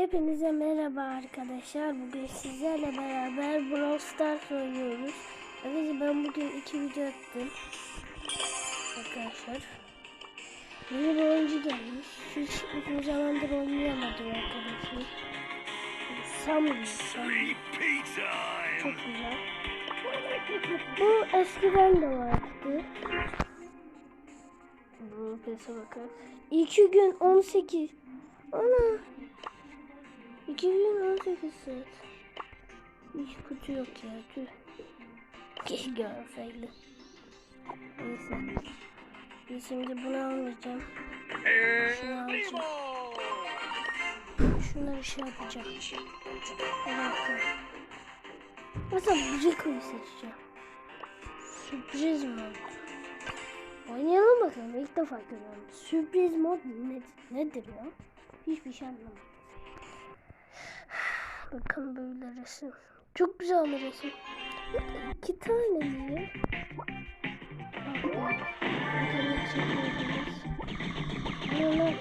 Hepinize merhaba arkadaşlar. Bugün sizlerle beraber Brawl Stars oynuyoruz. Arkadaşlar ben bugün iki video attım. Arkadaşlar. Yeni bir oyuncu gelmiş. Hiç uzun zamandır oynayamadım arkadaşlar. Sam gibi. Çok güzel. Bu eskiden de vardı. Bu pese bakın. İki gün 18. Ana. İki gün 18 saat. Hiç kutu yok ya. Tüh. Keşke. Neyse. Biz şimdi bunu almayacağım. Şunu alacağım. Şunları şey yapacağım. Bir dakika. Mesela Rico'yu seçeceğim. Sürpriz mod. Oynayalım bakalım. İlk defa görüyorum. Sürpriz mod ne, nedir ya? Hiçbir şey anlamadım. Bakın böyle resim. Çok güzel bir resim. İki tane çekmiyordunuz.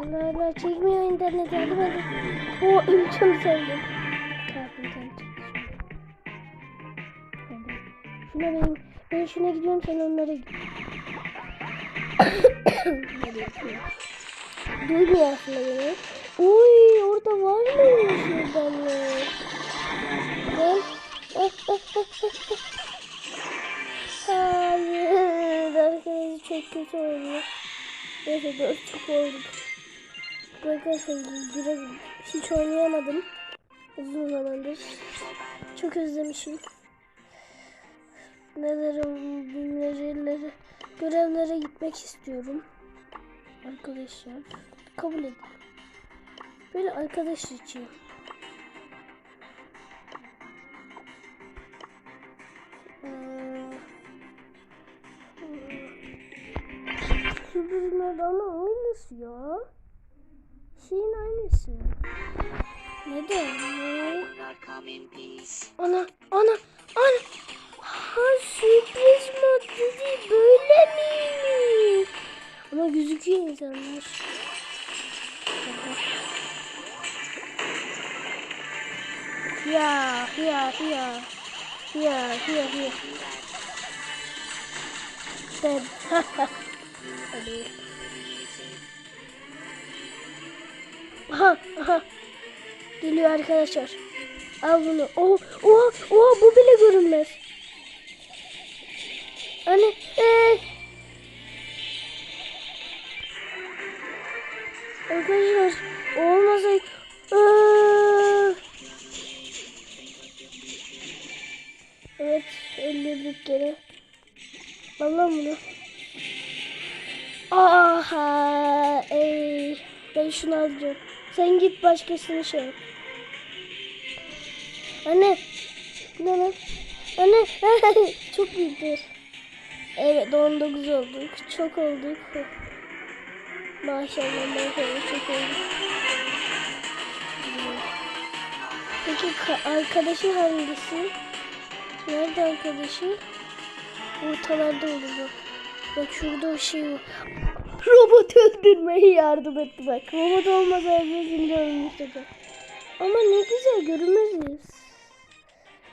Allah Allah çekmiyor internet yardım edin. O şimdi. Hadi. Şuna ben, ben şuna gidiyorum sen onlara git. Duymuyor aslında beni. Uy orada var mıymış yıldönler? Ben... Ah, ah, ah, ah, ah. Hayır arkadaşlar çok kötü oldu. Neyse dört çok olduk. Arkadaşlar biraz hiç oynayamadım. Uzun zamandır. Çok özlemişim. Nelerim, bilmeceleri, görevlere gitmek istiyorum. Arkadaşlar kabul edin. Böyle arkadaş için. Ee, Sürprizler ama aynısı ya. Şeyin aynısı. Neden? Ana, ana, ana. Ha sürpriz mod dedi böyle miymiş? Ama gözüküyor insanlar. Ya, ya, ya. Ya, ya, ya. Ben. Hadi. Aha, aha. Geliyor arkadaşlar. Al bunu. Oh, oha, oha bu bile görünmez. Anne, ee. Arkadaşlar, olmasa gene. Vallahi bunu. Aha, ey. Ben şunu alacağım. Sen git başkasını şey yap. Anne. Ne lan? Anne. Çok büyüktür. Evet 19 olduk. Çok olduk. Maşallah maşallah çok olduk. Peki ka- arkadaşı hangisi? Nerede arkadaşı? Ortalarda olur bak. Şurada şey var. Robot öldürmeye yardım etti bak. Robot olmasaydı şimdi ölmüştü bak. Ama ne güzel görünmeziz.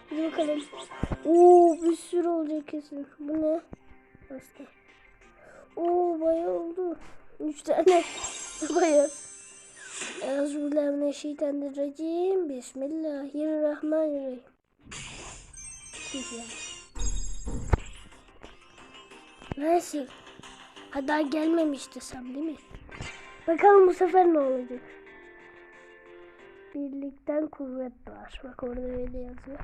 Hadi bakalım. Oo bir sürü olacak kesin. Bu ne? Hasta. Oo bayağı oldu. Üç tane bayağı. Euzubillahimineşşeytanirracim. Bismillahirrahmanirrahim. Güzel. Neyse. Ha daha gelmemiş desem değil mi? Bakalım bu sefer ne olacak? Birlikten kuvvet var. Bak orada öyle yazıyor.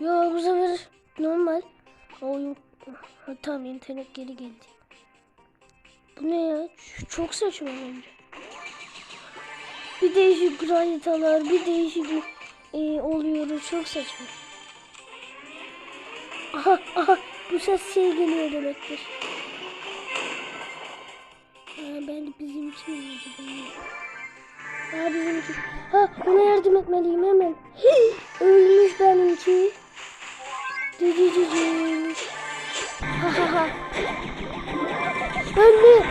Yo bu sefer normal. Oyun ha, tamam internet geri geldi. Bu ne ya? Çok saçma bence. Bir değişik haritalar, bir değişik e, oluyor. Çok saçma. Aha aha bu ses şey geliyor demektir. Aa, ben bizimki miydi benim? Aa bizimki. Ha ona yardım etmeliyim hemen. Hii, ölmüş benimki. Cici. Ha ha ha. Anne,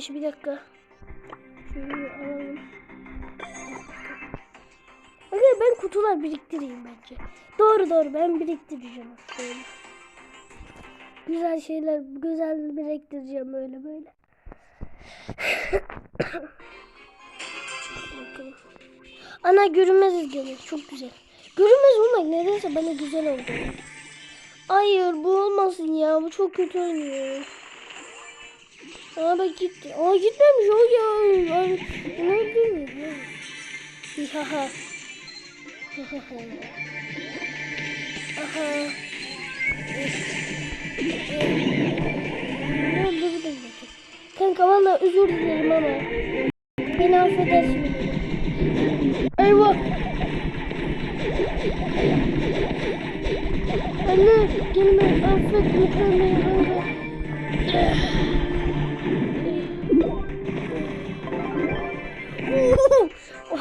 Arkadaşlar bir dakika. Şunu alalım. Bakın ben kutular biriktireyim bence. Doğru doğru ben biriktireceğim. Böyle. Güzel şeyler güzel biriktireceğim böyle böyle. Ana görünmez izleme çok güzel. Görünmez olmak nedense bana güzel oldu. Hayır bu olmasın ya bu çok kötü oynuyor. Aa bak gitti. Aa gitmemiş o ya. Ne oldu? Haha. Aha. Ne oldu bu da. Kanka valla özür dilerim ama. Beni affedersin. Eyvah. Anne gelme affet lütfen beni kanka.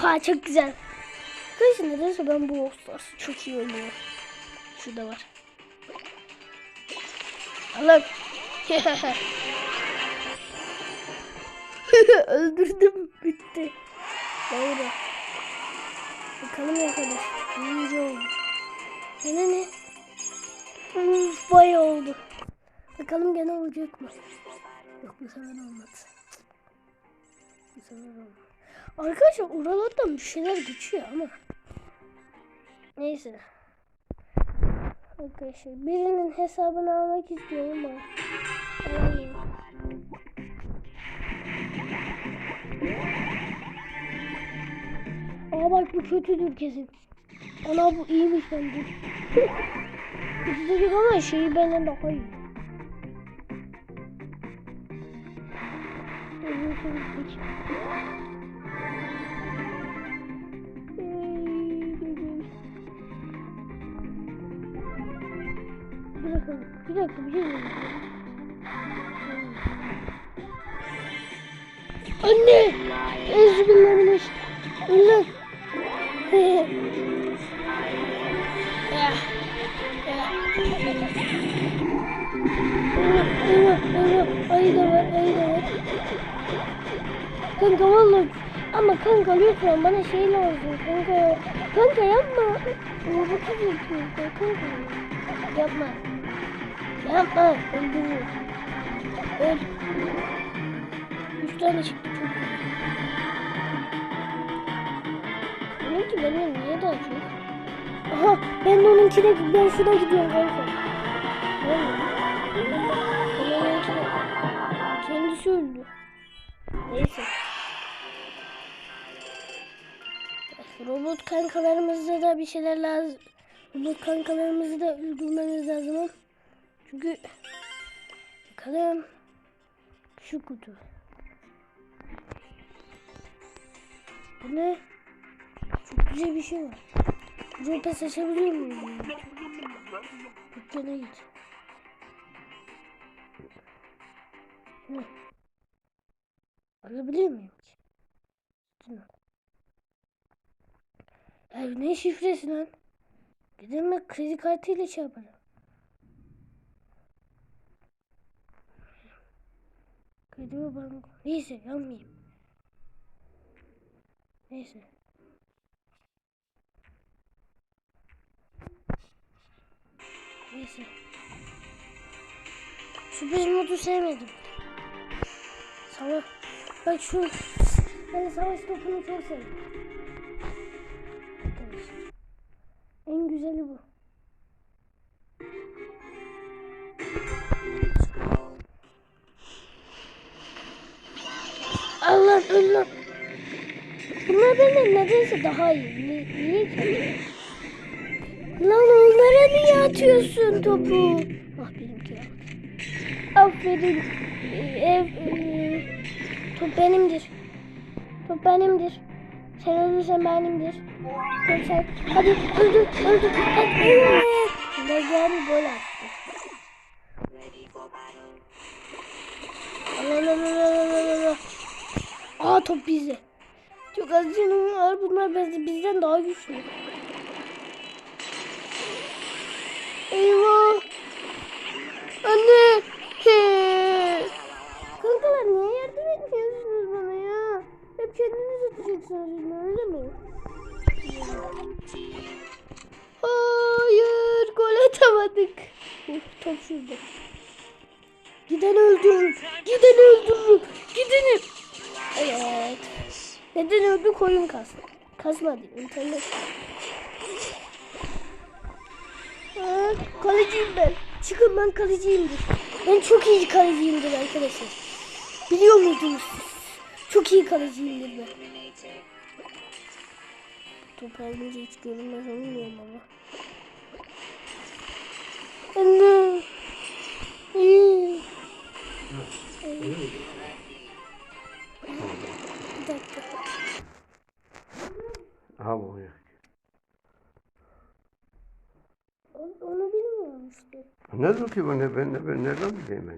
Oha çok güzel. Arkadaşlar nedense ben bu Stars çok iyi oynuyorum. Şurada var. Allah. Öldürdüm. Bitti. Böyle. Bakalım arkadaş. Birinci oldu. Gene ne? Uf, bayağı oldu. Bakalım gene olacak mı? Yok bu sefer olmadı. Bu sefer olmadı. Arkadaşlar oralardan bir şeyler geçiyor ama. Neyse. Arkadaşlar birinin hesabını almak istiyorum ama. Aa bak bu kötüdür kesin. Ana bu iyiymiş bence. Kötüdür ama şeyi benden daha iyi. Öbür türlü dakika, bir dakika bir şey. Anne! Ezbilmemiş. Allah! Eyvah, eyvah, eyvah. Ayı da var, ayı da var. Kanka vallahi ama kanka lütfen bana şey lazım kanka. Kanka yapma. Robotu yapıyoruz kanka. Yapma. Yapma. Öldürür. Öl. Üç tane çıktı çok iyi. Benimki benim niye daha çok? Aha ben de onunkine ben şuna gidiyorum kanka. Ne onunkine. Kendisi öldü. Neyse. Robot kankalarımızda da bir şeyler lazım. Robot kankalarımızı da öldürmemiz lazım. Çünkü bakalım şu kutu. Bu ne? Çok güzel bir şey var. Ropa seçebiliyor muyum? Dükkana git. Ne? Alabilir miyim ki? Şunu. Ya ne şifresi lan? Gidelim kredi kartıyla şey yaparım. Kredi ve banko. Neyse yanmayayım. Neyse. Neyse. Sürpriz modu sevmedim. Savaş. Bak şu. Ben savaş topunu çok sevdim. En güzeli bu. Nedense daha iyi. Ni- niye ki? Lan onlara niye atıyorsun topu? Ah benimki. Aferin. Ev, ee, top benimdir. Top benimdir. Sen ölürsen benimdir. Top sen. Hadi öldür, öldür. Hadi. Gel gol attı. Allah Allah Allah Allah Allah. Aa top bizde. Çok az canım var. Bunlar bizden, daha güçlü. Neden öldü koyun kasma. Kasmadı internet. Aa, ben. Çıkın ben kaleciyimdir. Ben çok iyi kaleciyimdir arkadaşlar. Biliyor muydunuz? Çok iyi kaleciyimdir ben. Top alınca hiç görünmez olmuyorum ama. Ki bu ne ben, ben nereden bileyim ben?